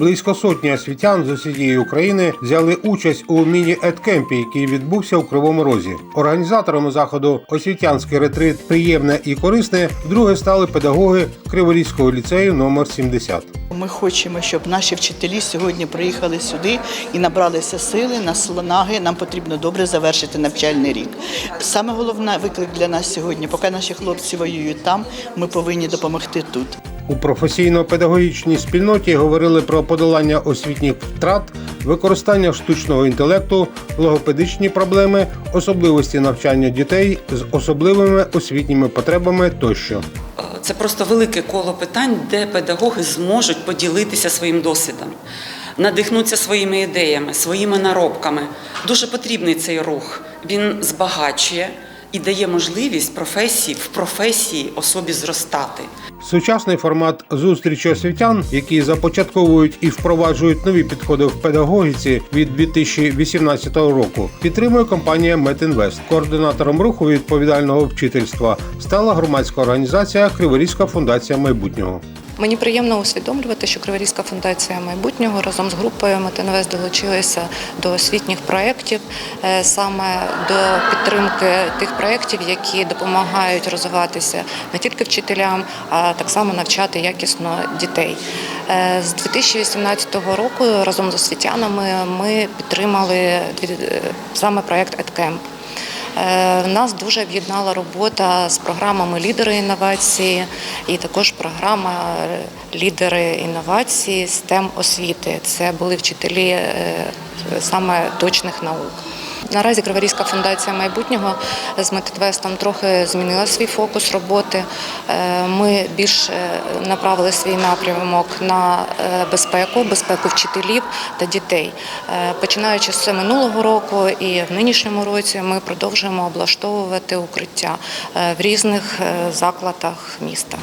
Близько сотні освітян з усієї України взяли участь у міні-едкемпі, який відбувся у Кривому Розі. Організаторами заходу освітянський ретрит приємне і корисне вдруге стали педагоги Криворізького ліцею номер 70. Ми хочемо, щоб наші вчителі сьогодні приїхали сюди і набралися сили, наснаги. Нам потрібно добре завершити навчальний рік. Саме головне виклик для нас сьогодні, поки наші хлопці воюють там, ми повинні допомогти тут. У професійно-педагогічній спільноті говорили про подолання освітніх втрат, використання штучного інтелекту, логопедичні проблеми, особливості навчання дітей з особливими освітніми потребами тощо. Це просто велике коло питань, де педагоги зможуть поділитися своїм досвідом, надихнутися своїми ідеями, своїми наробками. Дуже потрібний цей рух. Він збагачує і дає можливість професії в професії особі зростати. Сучасний формат зустрічі освітян, які започатковують і впроваджують нові підходи в педагогіці від 2018 року, підтримує компанія Метінвест. Координатором руху відповідального вчительства стала громадська організація Криворізька фундація майбутнього. Мені приємно усвідомлювати, що Криворізька фундація майбутнього разом з групою Метинвест долучилася до освітніх проєктів, е, саме до підтримки тих проєктів, які допомагають розвиватися не тільки вчителям, а так само навчати якісно дітей. Е, З 2018 року разом з освітянами ми підтримали е, саме проєкт «Едкемп». Е, Нас дуже об'єднала робота з програмами лідери інновації і також програма е, лідери інновації STEM освіти. Це були вчителі е, саме точних наук. Наразі Криворізька фундація майбутнього з Методвестом трохи змінила свій фокус роботи. Е, Ми більш направили свій напрямок на е, безпеку, безпеку вчителів та дітей. Е, Починаючи з минулого року і в нинішньому році ми продовжуємо облаштовувати укриття е, в різних е, закладах міста.